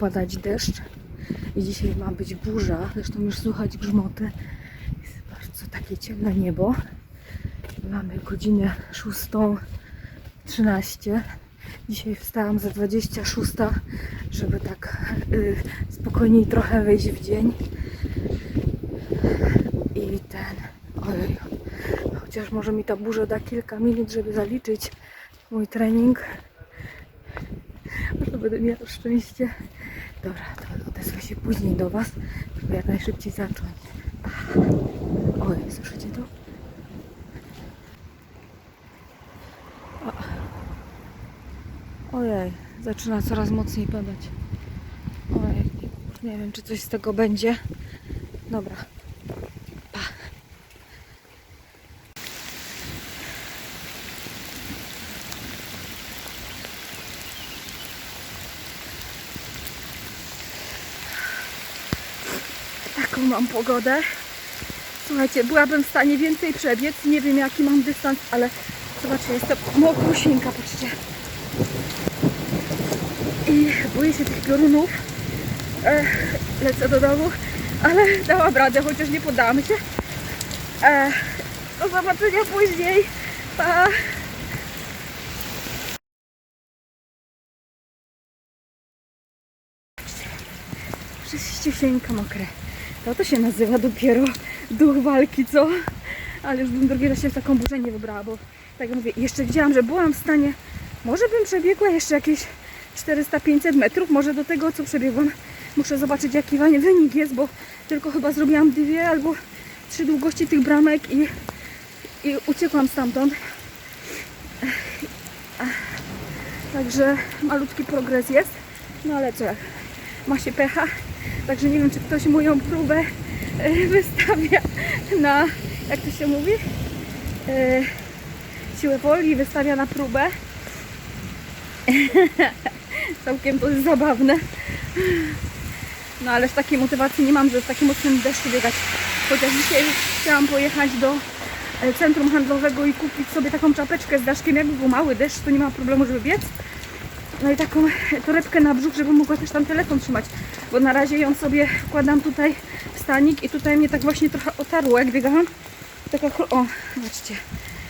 padać deszcz i dzisiaj ma być burza. Zresztą już słychać grzmoty. Jest bardzo takie ciemne niebo. Mamy godzinę 6.13. Dzisiaj wstałam za 26, żeby tak y, spokojniej trochę wejść w dzień. I ten, ojej, chociaż może mi ta burza da kilka minut, żeby zaliczyć mój trening. Może będę miała szczęście. Dobra, to odezwę się później do Was, żeby jak najszybciej zacząć. Oj, słyszycie to? Ojej, zaczyna coraz mocniej padać. Ojej, nie wiem, czy coś z tego będzie. Dobra. Pa. Taką mam pogodę. Słuchajcie, byłabym w stanie więcej przebiec. Nie wiem jaki mam dystans, ale zobaczcie, jestem mokrusieńka, patrzcie. I boję się tych piorunów. Lecę do domu, ale dałam radę, chociaż nie poddałam się. E, do zobaczenia później. Pa. Wszystko mokre. To to się nazywa dopiero duch walki, co? Ale już bym drugi raz się w taką burzę nie wybrała, bo tak jak mówię, jeszcze widziałam, że byłam w stanie, może bym przebiegła jeszcze jakieś 400-500 metrów, może do tego, co przebiegłam. Muszę zobaczyć, jaki wynik jest, bo tylko chyba zrobiłam dwie albo trzy długości tych bramek i, i uciekłam stamtąd. Także malutki progres jest, no ale co jak ma się pecha. Także nie wiem, czy ktoś moją próbę e, wystawia na, jak to się mówi, e, siłę woli wystawia na próbę. Całkiem to jest zabawne. No ale z takiej motywacji nie mam, żeby w takim mocnym deszczu biegać. Chociaż dzisiaj chciałam pojechać do e, centrum handlowego i kupić sobie taką czapeczkę z daszkiem. Jakby był mały deszcz, to nie ma problemu, żeby biec. No i taką torebkę na brzuch, żeby mogła też tam telefon trzymać. Bo na razie ją sobie wkładam tutaj w stanik i tutaj mnie tak właśnie trochę otarło, jak biegałam. Taka, o, zobaczcie.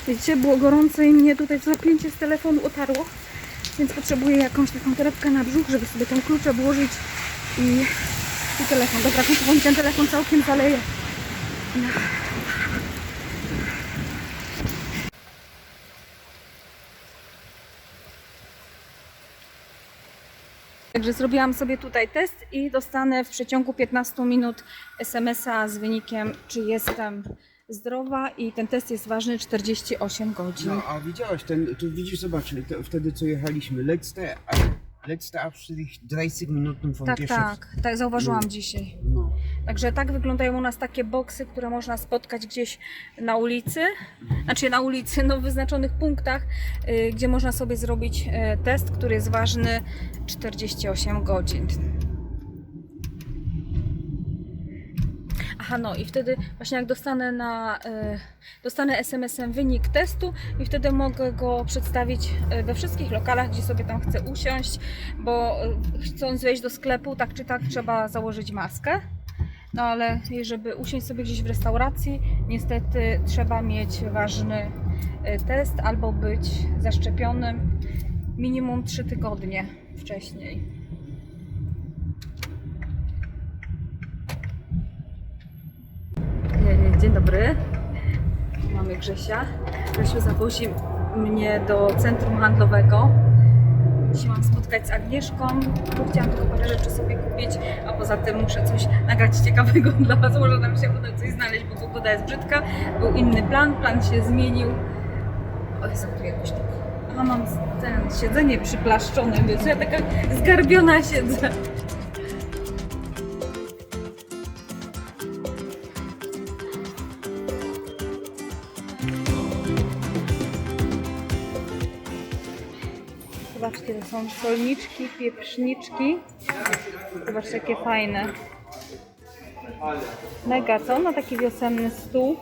Widzicie, było gorąco i mnie tutaj zapięcie z telefonu otarło. Więc potrzebuję jakąś taką torebkę na brzuch, żeby sobie tam klucze włożyć i, i telefon. Dobra, ten telefon całkiem zaleje. No. Także zrobiłam sobie tutaj test i dostanę w przeciągu 15 minut SMS-a z wynikiem, czy jestem zdrowa i ten test jest ważny 48 godzin. No, a widziałaś ten, tu widzisz, zobacz, to, wtedy co jechaliśmy, letzte, letzte Abschnitt 30 Minuten von tak, tak, tak zauważyłam No. dzisiaj. No. Także tak wyglądają u nas takie boksy, które można spotkać gdzieś na ulicy, znaczy na ulicy, no w wyznaczonych punktach, y, gdzie można sobie zrobić y, test, który jest ważny 48 godzin. Aha, no i wtedy właśnie jak dostanę na y, dostanę SMS-em wynik testu i wtedy mogę go przedstawić we wszystkich lokalach, gdzie sobie tam chcę usiąść, bo chcąc wejść do sklepu, tak czy tak trzeba założyć maskę. No ale żeby usiąść sobie gdzieś w restauracji, niestety trzeba mieć ważny y, test albo być zaszczepionym minimum 3 tygodnie wcześniej. E, Dzień dobry. Mamy Grzesia. Grzesiu zawozi mnie do centrum handlowego. Dzisiaj mam spotkać z Agnieszką, bo chciałam tylko parę rzeczy sobie kupić, a poza tym muszę coś nagrać ciekawego dla Was. Może nam się uda coś znaleźć, bo pogoda jest brzydka. Był inny plan, plan się zmienił. O, jest tu jakoś tak. A mam ten siedzenie przyplaszczone, więc ja taka zgarbiona siedzę. Są solniczki, pieprzniczki. Zobaczcie, jakie fajne. Mega, co? Ma taki wiosenny stół.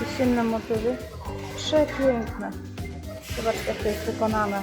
Jesienne motywy. Przepiękne. Zobaczcie, jak to jest wykonane.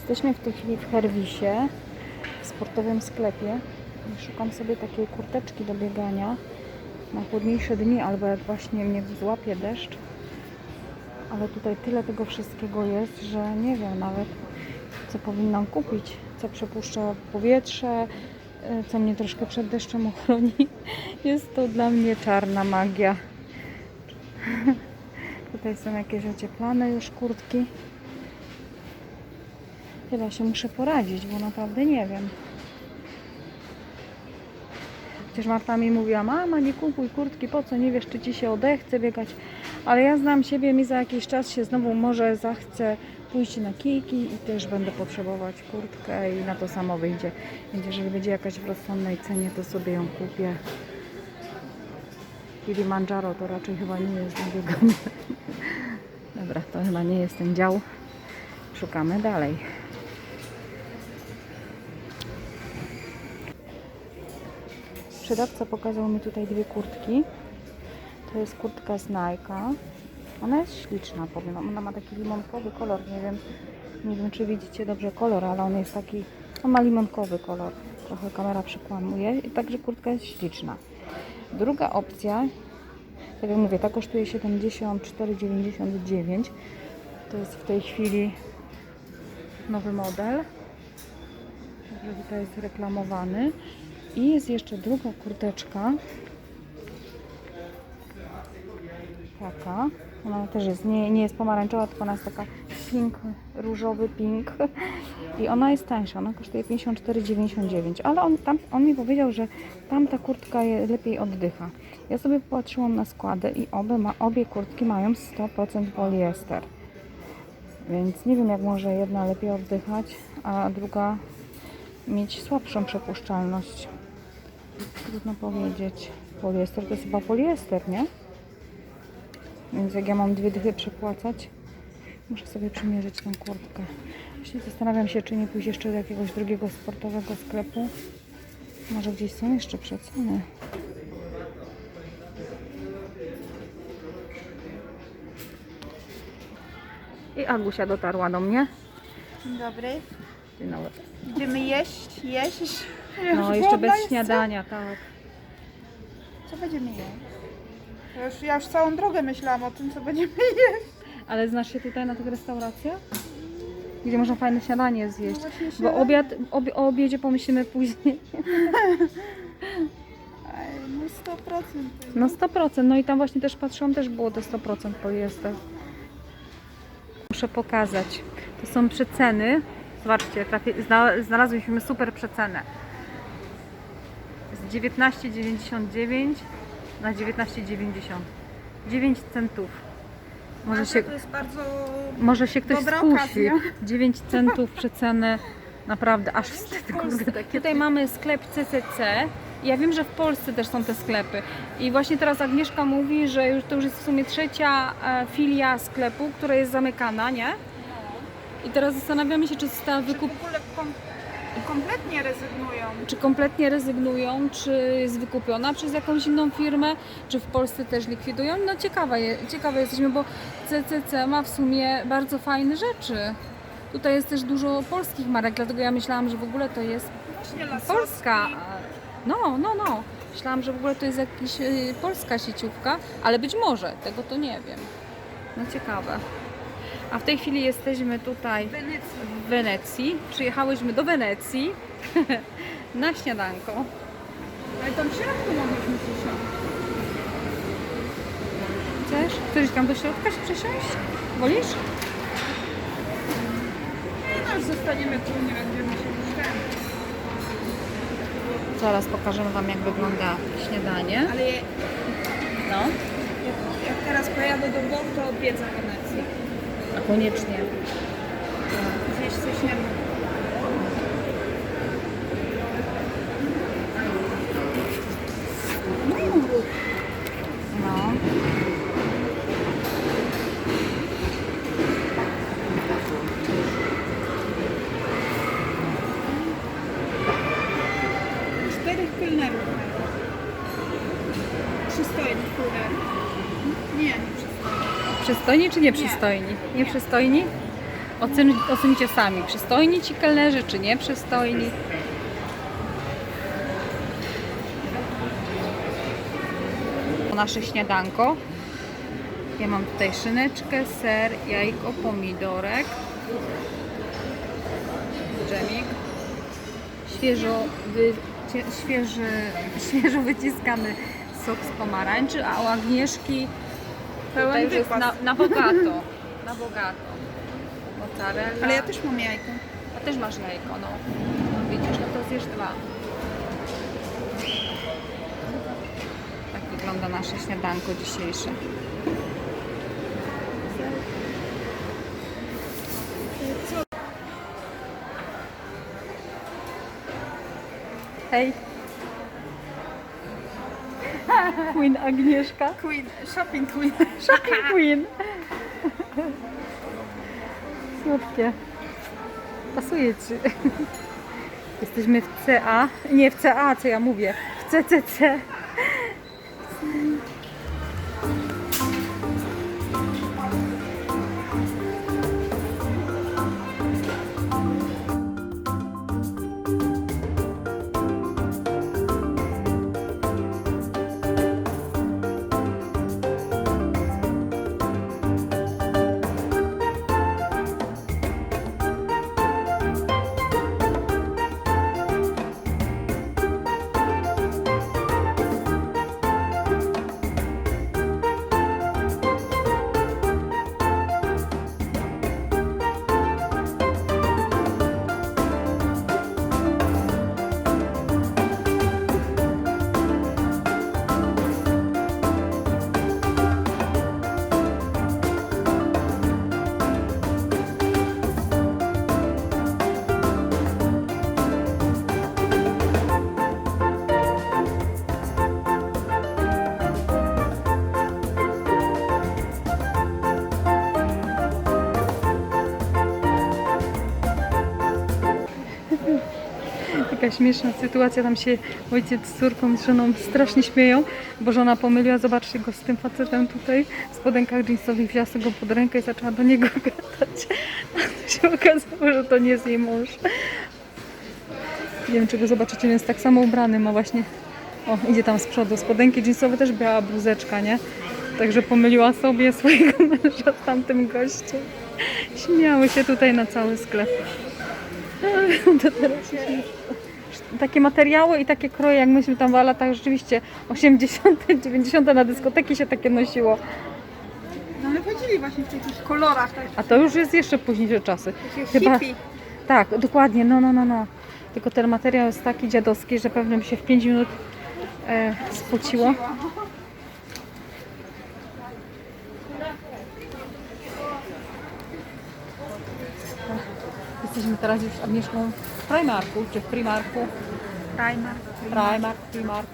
Jesteśmy w tej chwili w Herwisie, w sportowym sklepie. Szukam sobie takiej kurteczki do biegania na chłodniejsze dni, albo jak właśnie mnie złapie deszcz. Ale tutaj tyle tego wszystkiego jest, że nie wiem nawet, co powinnam kupić, co przepuszcza powietrze, y, co mnie troszkę przed deszczem ochroni. Jest to dla mnie czarna magia. Tutaj są jakieś ocieplane już kurtki. Chyba się muszę poradzić, bo naprawdę nie wiem. Przecież Marta mi mówiła, mama nie kupuj kurtki, po co, nie wiesz czy ci się odechce biegać. Ale ja znam siebie, mi za jakiś czas się znowu może zachce pójść na kijki i też będę potrzebować kurtkę i na to samo wyjdzie. Więc jeżeli będzie jakaś w rozsądnej cenie, to sobie ją kupię. Kilimanjaro to raczej chyba nie jest na bieganie. Dobra, to chyba nie jest ten dział. Szukamy dalej. Sprzedawca pokazał mi tutaj dwie kurtki. To jest kurtka z Nike'a. Ona jest śliczna, powiem. Ona ma taki limonkowy kolor. Nie wiem, nie wiem czy widzicie dobrze kolor, ale on jest taki, on ma limonkowy kolor. Trochę kamera przekłamuje. I także kurtka jest śliczna. Druga opcja, tak jak mówię, ta kosztuje 74,99. To jest w tej chwili nowy model. Także tutaj jest reklamowany. I jest jeszcze druga kurteczka. Taka. Ona też jest, nie, nie jest pomarańczowa, tylko ona jest taka pink, różowy pink. I ona jest tańsza, ona kosztuje 54,99. Ale on, tam, on mi powiedział, że tamta kurtka je, lepiej oddycha. Ja sobie popatrzyłam na składy i obie, ma, obie kurtki mają 100% poliester. Więc nie wiem, jak może jedna lepiej oddychać, a druga mieć słabszą przepuszczalność. Trudno powiedzieć. Poliester to jest chyba poliester, nie? Więc jak ja mam dwie dychy przepłacać, muszę sobie przymierzyć tą kurtkę. Właśnie zastanawiam się, czy nie pójść jeszcze do jakiegoś drugiego sportowego sklepu. Może gdzieś są jeszcze przeceny. I Agusia dotarła do mnie. Dzień dobry. Dzień dobry. Idziemy jeść, jeść. No, Już jeszcze głodna bez jestem. śniadania, tak. Co będziemy jeść? Ja już, ja już całą drogę myślałam o tym, co będziemy jeść. Ale znasz się tutaj na tych restauracjach? Gdzie można fajne śniadanie zjeść. No właśnie Bo śniadanie. obiad, obie, o obiedzie pomyślimy później. Ej, No 100%. No 100%. No i tam właśnie też patrzyłam, też było to 100% poliester. Muszę pokazać. To są przeceny. Zobaczcie, trafi, zna, znalazłyśmy super przecenę. Z 19,99 na 19,90. 9 centów. Może się, to jest bardzo... może się ktoś Dobra skusi. okazja. 9 centów przeceny. Naprawdę, aż wstyd. Kurde. Tutaj mamy sklep CCC. Ja wiem, że w Polsce też są te sklepy. I właśnie teraz Agnieszka mówi, że już to już jest w sumie trzecia e, filia sklepu, która jest zamykana, nie? I teraz zastanawiamy się, czy została Czy wykup... w ogóle kom, kompletnie rezygnują. czy kompletnie rezygnują, czy jest wykupiona przez jakąś inną firmę, czy w Polsce też likwidują. No ciekawe, je, ciekawe jesteśmy, bo CCC ma w sumie bardzo fajne rzeczy. Tutaj jest też dużo polskich marek, dlatego ja myślałam, że w ogóle to jest Właśnie. Polska. No, no, no. Myślałam, że w ogóle to jest jakaś y, polska sieciówka, ale być może, tego to nie wiem. No ciekawe. A w tej chwili jesteśmy tutaj W Wenecji. Przyjechałyśmy do Wenecji na śniadanko. Ale tam w środku mogliśmy się Chcesz? Chcesz tam do środka się przesiąść? Wolisz? No już zostaniemy tu, nie będziemy się ten. Zaraz pokażemy Wam, jak wygląda śniadanie. Ale je- No, jak, jak teraz pojadę do Włoch, to odwiedzę Wenecję. Koniecznie. Zjeść coś nie No. Czterech kelnerów mają. Przystojnych kelnerów. Nie, nie przystojnych. Przystojni czy nieprzystojni? Nieprzystojni? Ocen, ocenicie sami. Przystojni ci kelnerzy, czy nieprzystojni? Nasze śniadanko. Ja mam tutaj szyneczkę, ser, jajko, pomidorek, dżemik, świeżo, wy, świeży, świeżo wyciskany sok z pomarańczy, a u Agnieszki Tutaj Pełen już jest na, na bogato. Na bogato. Mozzarella. Ale ja też mam jajko. A też masz jajko, no. Widzisz, no to zjesz dwa. Tak wygląda nasze śniadanko dzisiejsze. Hej. Queen Agnieszka. Queen, shopping queen. Shopping Queen. Słodkie. Pasuje ci. Jesteśmy w CA. Nie w CA, co ja mówię. W CCC. Śmieszna sytuacja, tam się ojciec z córką, z żoną strasznie śmieją, bo żona pomyliła, zobaczcie go z tym facetem tutaj, w spodenkach jeansowych, wzięła go pod rękę i zaczęła do niego gadać. A to się okazało, że to nie jest jej mąż. Nie wiem, czy go zobaczycie, jest tak samo ubrany, ma właśnie, o, idzie tam z przodu, spodenki jeansowe, też biała bluzeczka, nie? Także pomyliła sobie swojego męża z tamtym gościem. Śmiały się tutaj na cały sklep. To teraz się takie materiały i takie kroje, jak myśmy tam w latach rzeczywiście 80., 90. na dyskoteki się takie nosiło. No ale chodzili właśnie w jakichś kolorach. Tak. A to już jest jeszcze późniejsze czasy. Chyba, tak, dokładnie, no, no, no, no. Tylko ten materiał jest taki dziadowski, że pewnie by się w 5 minut e, spociło. Jesteśmy teraz już z Agnieszką Primarku, czy w Primarku? Primer. Primark, Primark.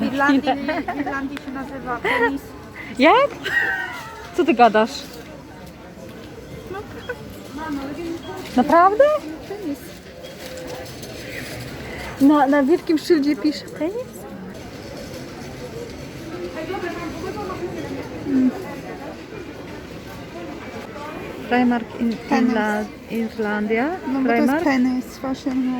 W Irlandii, w Irlandii się nazywa penis. Jak? Co ty gadasz? Naprawdę? Penis. Na, na wielkim szyldzie pisze penis? Primark in. Inla, Irlandia? No bo to jest Primark? penis właśnie, no.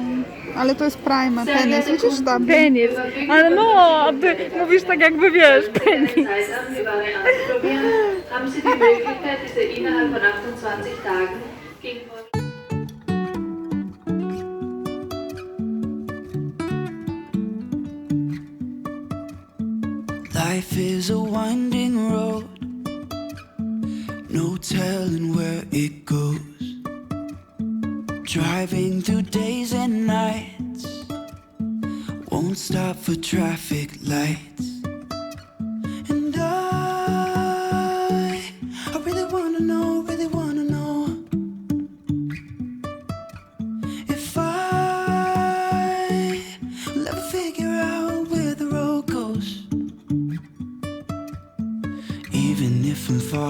Ale to jest primer, penis. Widzisz tam? Penis. Ale no, a ty mówisz tak jakby wiesz, penis. Preis an, Sie waren ausprobieren, haben Sie die Möglichkeit, diese innerhalb von 28 Tagen gegen Life is a winding road, telling where it goes. Driving through days and nights, won't stop for traffic lights.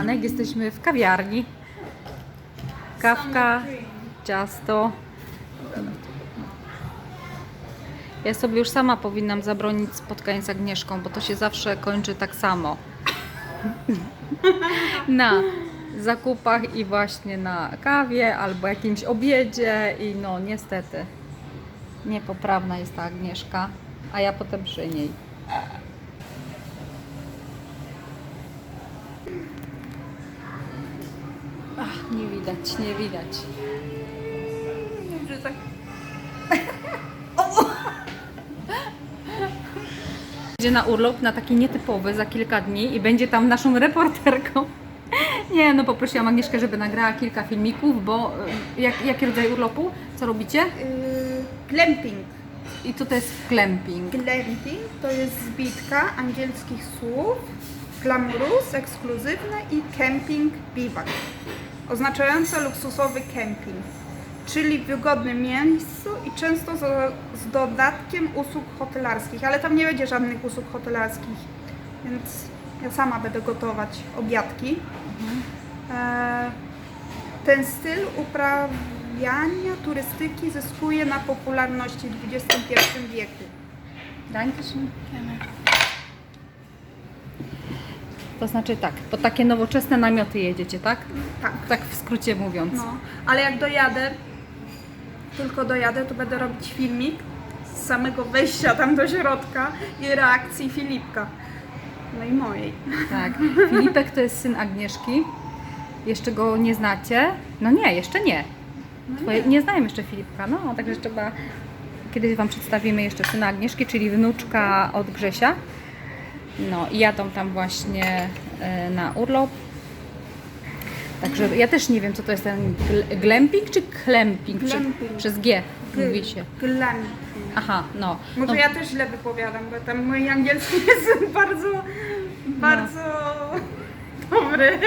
Przystanek. Jesteśmy w kawiarni. Kawka, ciasto. Ja sobie już sama powinnam zabronić spotkań z Agnieszką, bo to się zawsze kończy tak samo. Na zakupach i właśnie na kawie albo jakimś obiedzie i no niestety niepoprawna jest ta Agnieszka, a ja potem przy niej. Nie widać, nie widać. Będzie na urlop, na taki nietypowy za kilka dni i będzie tam naszą reporterką. Nie, no poprosiłam Agnieszkę, żeby nagrała kilka filmików, bo y, jak, jaki rodzaj urlopu? Co robicie? Yy, glamping. I co to jest glamping? Glamping to jest zbitka angielskich słów glamurus, ekskluzywne i camping biwak, oznaczające luksusowy camping, czyli w wygodnym miejscu i często z, z dodatkiem usług hotelarskich, ale tam nie będzie żadnych usług hotelarskich, więc ja sama będę gotować obiadki. E, ten styl uprawiania turystyki zyskuje na popularności w XXI wieku. Dankeschön. To znaczy tak, po takie nowoczesne namioty jedziecie, tak? Tak. Tak w skrócie mówiąc. No, ale jak dojadę, tylko dojadę, to będę robić filmik z samego wejścia tam do środka i reakcji Filipka. No i mojej. Tak. Filipek to jest syn Agnieszki. Jeszcze go nie znacie? No nie, jeszcze nie. Twoje, nie znają jeszcze Filipka, no także trzeba kiedyś Wam przedstawimy jeszcze syna Agnieszki, czyli wnuczka od Grzesia. No i jadą tam właśnie e, na urlop. Także ja też nie wiem, co to jest ten gl- glamping czy klemping? Glamping. Przez G mówi się. Glamping. Aha, no. Może no ja też źle wypowiadam, bo tam mój angielski jest bardzo, bardzo dobry.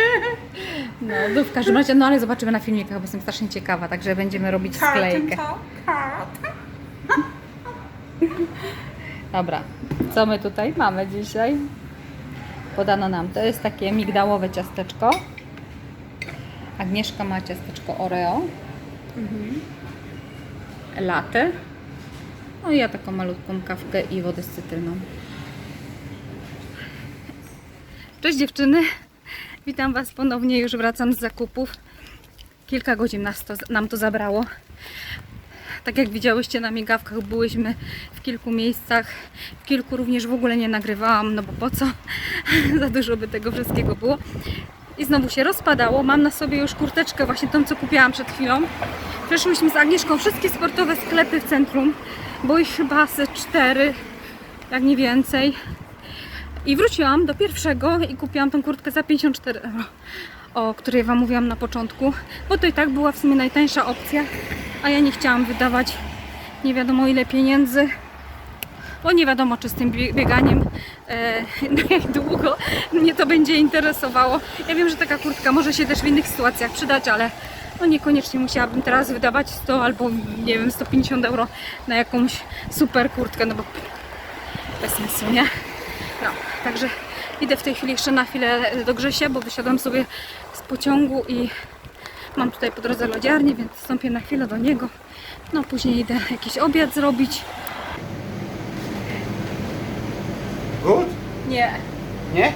No, to w każdym razie, no ale zobaczymy na filmikach, bo jestem strasznie ciekawa, także będziemy robić sklejkę. Carton. Dobra, co my tutaj mamy dzisiaj? Podano nam, to jest takie migdałowe ciasteczko. Agnieszka ma ciasteczko Oreo. Latte. No i ja taką malutką kawkę i wodę z cytryną. Cześć dziewczyny. Witam Was ponownie, już wracam z zakupów. Kilka godzin nas to, nam to zabrało. Tak jak widziałyście na migawkach, byłyśmy w kilku miejscach. W kilku również w ogóle nie nagrywałam, no bo po co? Za dużo by tego wszystkiego było. i znowu się rozpadało. Mam na sobie już kurteczkę, właśnie tą, co kupiłam przed chwilą. Przeszłyśmy z Agnieszką wszystkie sportowe sklepy w centrum, bo ich chyba ze cztery, jak nie więcej. I wróciłam do pierwszego i kupiłam tą kurtkę za 54 euro, o której Wam mówiłam na początku, bo to i tak była w sumie najtańsza opcja, a ja nie chciałam wydawać nie wiadomo ile pieniędzy, bo nie wiadomo czy z tym bie- bieganiem e, jak długo mnie to będzie interesowało. Ja wiem, że taka kurtka może się też w innych sytuacjach przydać, ale no niekoniecznie musiałabym teraz wydawać 100 albo nie wiem 150 euro na jakąś super kurtkę, no bo bez sensu, nie? No, także idę w tej chwili jeszcze na chwilę do Grzesia, bo wysiadłam sobie pociągu i mam tutaj po drodze lodziarnię, więc wstąpię na chwilę do niego. No później idę jakiś obiad zrobić. Good? Nie. Nie?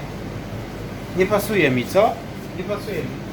Nie pasuje mi, co? Nie pasuje mi.